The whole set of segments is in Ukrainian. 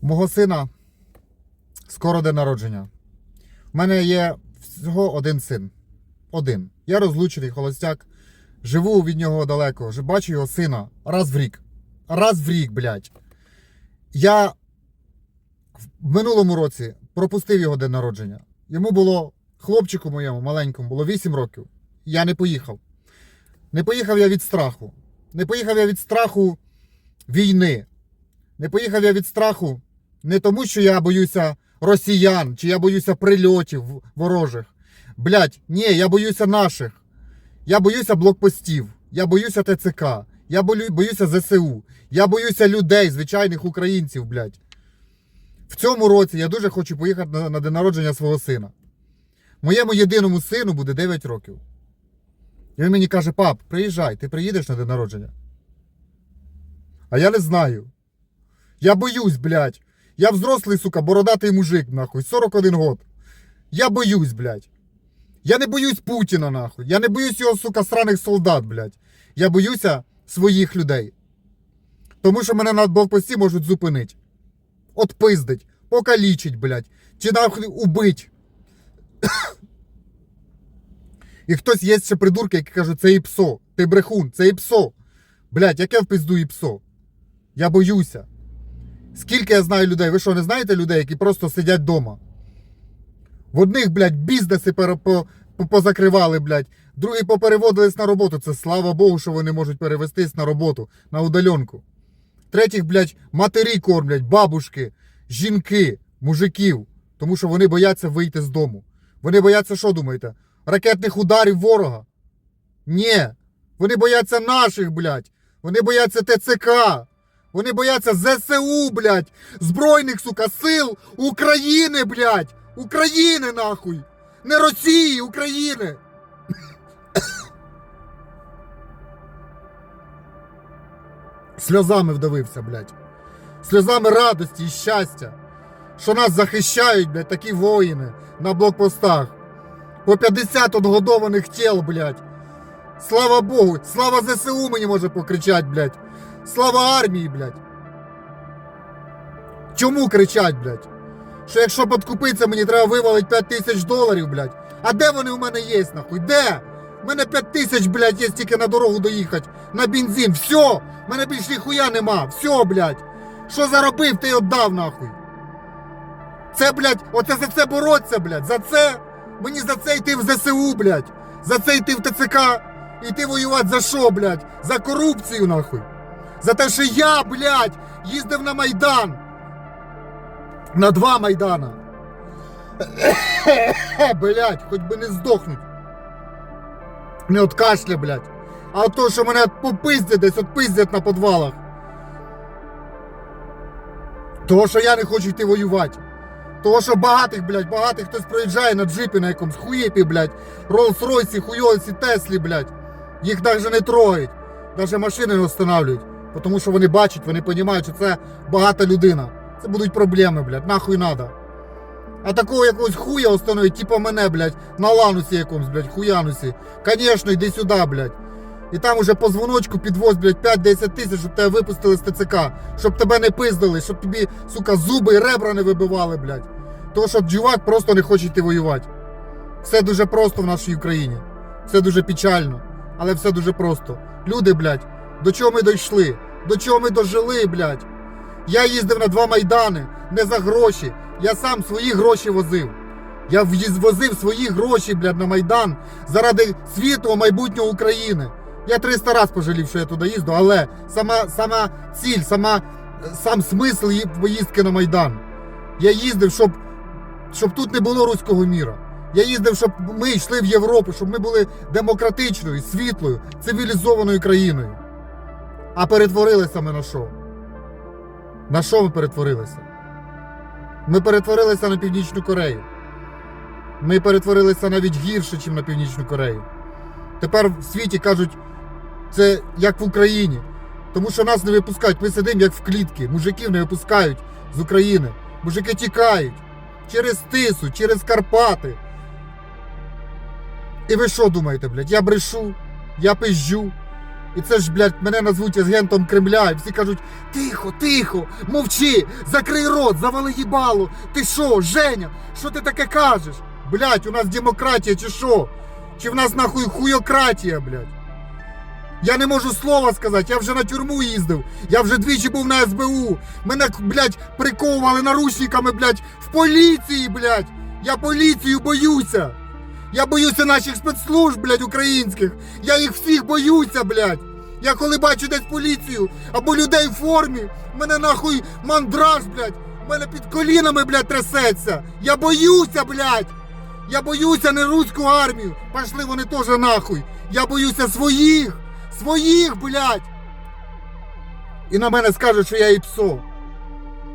У мого сина скоро день народження. У мене є всього один син. Один. Я розлучений холостяк. Живу від нього далеко. Бачу його сина раз в рік. Раз в рік, блядь. Я в минулому році пропустив його день народження. Йому було хлопчику моєму маленькому, було 8 років. Я не поїхав. Не поїхав я від страху. Не поїхав я від страху війни. Не поїхав я від страху не тому, що я боюся росіян, чи я боюся прильотів ворожих. Блять, ні, я боюся наших. Я боюся блокпостів. Я боюся ТЦК. Я боюся ЗСУ. Я боюся людей, звичайних українців, блять. В цьому році я дуже хочу поїхати на, на день народження свого сина. Моєму єдиному сину буде 9 років. І він мені каже: пап, приїжджай, ти приїдеш на день народження. А я не знаю. Я боюсь, блядь. Я взрослий, сука, бородатий мужик, нахуй, 41 год. Я боюсь, блядь. Я не боюсь Путіна, нахуй. Я не боюсь його, сука, сраних солдат, блядь. Я боюся своїх людей. Тому що мене на блокпості можуть зупинити. Отпиздить, покалічить, блядь. Чи нахуй убить. І хтось є ще придурки, які кажуть, це ІПСО. Ти брехун, це ІПСО. Блядь, яке в пизду ІПСО? Я боюся. Скільки я знаю людей? Ви що, не знаєте людей, які просто сидять вдома? В одних, блядь, бізнеси позакривали, блядь. Другі попереводились на роботу. Це слава Богу, що вони можуть перевестись на роботу, на удаленку. Третіх, блядь, матері кормлять, бабушки, жінки, мужиків. Тому що вони бояться вийти з дому. Вони бояться, що думаєте? Ракетних ударів ворога. Ні. Вони бояться наших, блядь. Вони бояться ТЦК. Вони бояться ЗСУ, блядь. Збройних, сука, сил України, блядь. України, нахуй. Не Росії, України. Сльозами вдавився, блядь. Сльозами радості і щастя. Що нас захищають, блядь, такі воїни на блокпостах. По 50 отгодованих тіл, блядь. Слава Богу, слава ЗСУ мені може покричать, блядь. Слава армії, блядь. Чому кричать, блядь? Що якщо подкупитися, мені треба вивалити 5 тисяч доларів, блядь. А де вони у мене є, нахуй? Де? У мене 5 тисяч, блядь, є тільки на дорогу доїхати. На бензин. Все! У мене більш ніхуя нема. Все, блядь. Що заробив, ти віддав, нахуй. Це, блядь, оце за це бороться, блядь. За це. Мені за це йти в ЗСУ, блядь. За це йти в ТЦК. Йти воювати за що, блядь? За корупцію, нахуй. За те, що я, блядь, їздив на Майдан. На два Майдана. блядь, хоч би не здохнуть. Не от кашля, блядь. А от то, що мене попиздять десь, от пиздять на подвалах. Того, що я не хочу йти воювати. Того, що багатих, блядь, багатих хтось проїжджає на джипі на якомусь хуєпі, блядь, Роллс-Ройсі, хуйолсі, Теслі, блядь. Їх навіть не трогають. Навіть машини не встановлюють. Тому що вони бачать, вони розуміють, що це багата людина. Це будуть проблеми, блядь, нахуй надо. А такого якогось хуя установить, типа мене, блядь, на ланусі якомусь, блядь, хуянусі. Конечно, йди сюди, блядь. І там уже по дзвоночку підвоз, блядь, 5-10 тисяч, щоб тебе випустили з ТЦК, щоб тебе не пиздили, щоб тобі, сука, зуби і ребра не вибивали, блядь. Тому що чувак просто не хоче йти воювати. Все дуже просто в нашій Україні. Все дуже печально, але все дуже просто. Люди, блядь, до чого ми дійшли? До чого ми дожили, блядь? Я їздив на два майдани не за гроші. Я сам свої гроші возив. Я возив свої гроші, блядь, на Майдан заради світлого майбутнього України. Я 300 раз пожалів, що я туди їзду, але сама, сама ціль, сама, сам смисл поїздки на Майдан. Я їздив, щоб, щоб тут не було руського міра. Я їздив, щоб ми йшли в Європу, щоб ми були демократичною, світлою, цивілізованою країною. А перетворилися ми на що? На що ми перетворилися? Ми перетворилися на Північну Корею. Ми перетворилися навіть гірше, ніж на Північну Корею. Тепер в світі кажуть, це як в Україні. Тому що нас не випускають. Ми сидимо як в клітки. Мужиків не випускають з України. Мужики тікають через Тису, через Карпати. І ви що думаєте, блядь? Я брешу, я пизжу. І це ж, блядь, мене назвуть агентом Кремля, і всі кажуть: тихо, тихо, мовчи, закрий рот, завали їбало. Ти що, Женя, що ти таке кажеш? Блядь, у нас демократія чи що? Чи в нас нахуй хуйократія, блядь? Я не можу слова сказати, я вже на тюрму їздив, я вже двічі був на СБУ. Мене, блядь, приковували наручниками, блядь, в поліції, блядь. Я поліцію боюся. Я боюся наших спецслужб, блядь, українських. Я їх всіх боюся, блядь. Я коли бачу десь поліцію або людей в формі, мене нахуй мандраж, блядь, мене під колінами, блядь, трясеться. Я боюся, блядь. Я боюся не руську армію. Пошли вони теж нахуй. Я боюся своїх. Своїх, блядь. І на мене скажуть, що я і псо.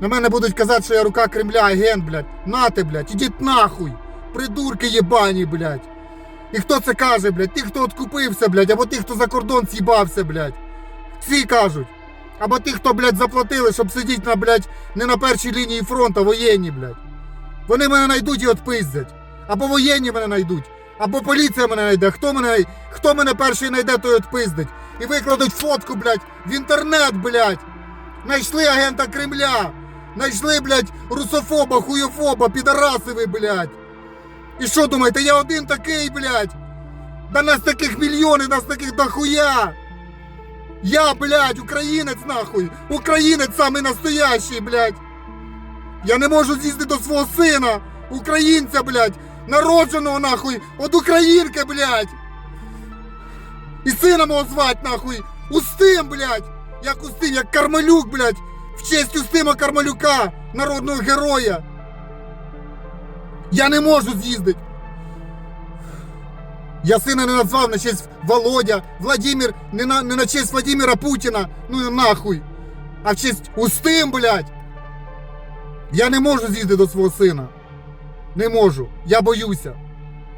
На мене будуть казати, що я рука Кремля, агент, блядь. Нате, блядь, ідіть нахуй. Придурки єбані, блядь. І хто це каже, блядь? Ті, хто откупився, блядь, або ті, хто за кордон з'їбався, блядь. Ці кажуть. Або ті, хто, блядь, заплатили, щоб сидіти на, блядь, не на першій лінії фронту, воєнні, блядь. Вони мене знайдуть і отпиздять. Або воєнні мене знайдуть, або поліція мене знайде. Хто мене, хто мене перший знайде, той отпиздить. І викладуть фотку, блядь, в інтернет, блядь. Найшли агента Кремля. Найшли, блядь, русофоба, хуйофоба, підараси ви, блядь. І що думаєте, я один такий, блядь? Да нас таких мільйони, нас таких дохуя. Я, блядь, українець нахуй. Українець самий настоящий, блядь. Я не можу з'їздити до свого сина, українця, блядь, народженого нахуй, от українки, блядь. І сина мого звать, нахуй, Устим, блядь. Як Устим, як Кармалюк, блядь, в честь Устима Кармалюка, народного героя. Я не можу з'їздити. Я сина не назвав на честь Володя, Владимир, не на, не на честь Владимира Путіна, ну нахуй. А в честь Устим, блядь. Я не можу з'їздити до свого сина. Не можу. Я боюся.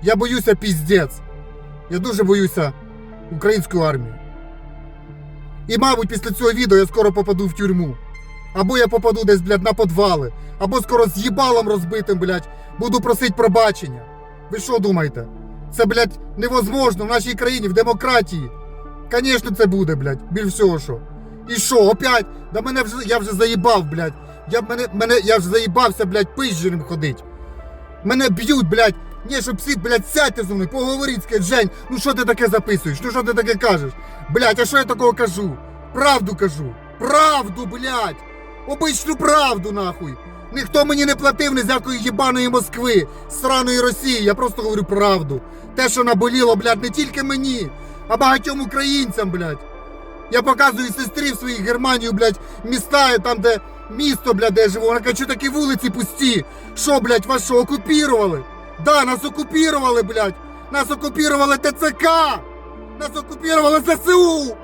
Я боюся піздець. Я дуже боюся української армії. І, мабуть, після цього відео я скоро попаду в тюрму. Або я попаду десь, блядь, на подвали, або скоро з їбалом розбитим, блядь, буду просити пробачення. Ви що думаєте? Це, блядь, невозможно в нашій країні, в демократії. Звісно, це буде, блядь, біль всього що. І що, опять? Да мене вже я вже заїбав, блядь. Я мене, мене я вже заїбався, блядь, пиздженим ходить. Мене б'ють, блядь. Ні, щоб всі, блядь, сядьте зі мною, поговоріть, скажіть, Жень, ну що ти таке записуєш? Ну що ти таке кажеш? Блядь, а що я такого кажу? Правду кажу. Правду, блядь. Обичну правду, нахуй. Ніхто мені не платив ні з якої їбаної Москви, сраної Росії. Я просто говорю правду. Те, що наболіло, блядь, не тільки мені, а багатьом українцям, блядь. Я показую сестрі в своїй Германію, блядь, міста, там, де місто, блядь, де я живу. Вона каже, що такі вулиці пусті. Що, блядь, вас що, окупірували? Да, нас окупірували, блядь. Нас окупірували ТЦК. Нас окупірували ЗСУ.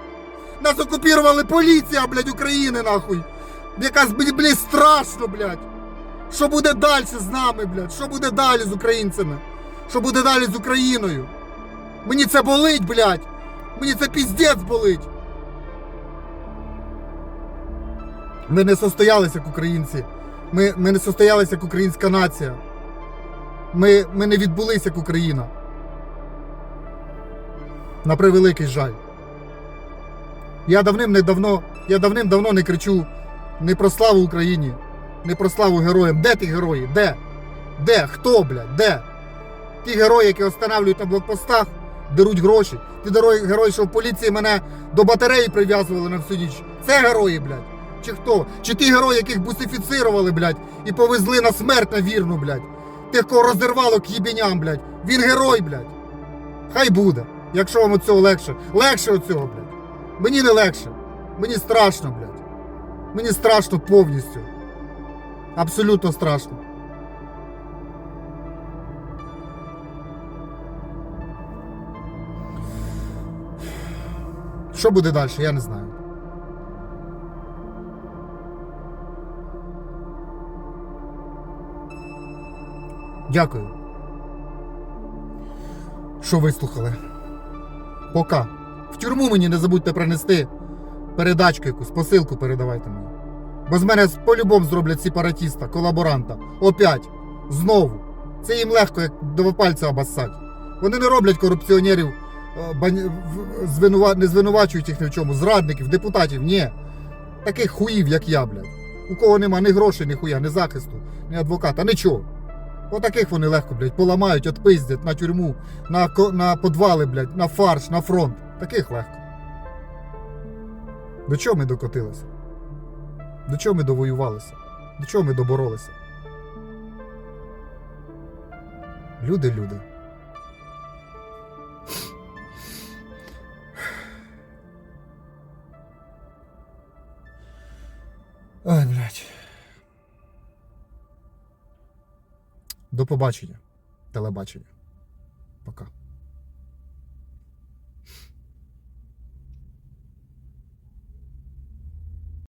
Нас окупірували поліція, блядь, України, нахуй. Якась, блядь, блядь, страшно, блядь. Що буде далі з нами, блядь? Що буде далі з українцями? Що буде далі з Україною? Мені це болить, блядь. Мені це піздець болить. Ми не состоялися як українці. Ми, ми не состоялися як українська нація. Ми, ми не відбулися як Україна. На превеликий жаль. Я давним-недавно, я давним-давно не кричу не про славу Україні, не про славу героям. Де ті герої? Де? Де? Хто, блядь? Де? Ті герої, які останавлюють на блокпостах, беруть гроші. Ті герої, що в поліції мене до батареї прив'язували на всю ніч. Це герої, блядь. Чи хто? Чи ті герої, яких бусифіцирували, блядь, і повезли на смерть на вірну, блядь. Тих, кого розірвало к їбіням, блядь. Він герой, блядь. Хай буде. Якщо вам оцього легше. Легше оцього, блядь. Мені не легше. Мені страшно, блядь. Мені страшно повністю. Абсолютно страшно. Що буде далі, я не знаю. Дякую. Що вислухали? Пока. В тюрму мені не забудьте принести передачку якусь, посилку передавайте мені. Бо з мене по-любому зроблять сепаратіста, колаборанта. Опять. Знову. Це їм легко, як два пальця обоссать. Вони не роблять корупціонерів е, не звинувачують їх ні в чому, зрадників, депутатів, ні. Таких хуїв, як я, блядь. У кого нема ні грошей, ні хуя, ні захисту, ні адвоката, нічого. Отаких вони легко, блядь, поламають, отпиздять на тюрму, на, на подвали, блядь, на фарш, на фронт. Таких легко. До чого ми докотилися? До чого ми довоювалися? До чого ми доборолися? Люди, люди. Ой, блядь. До побачення. Телебачення. Пока.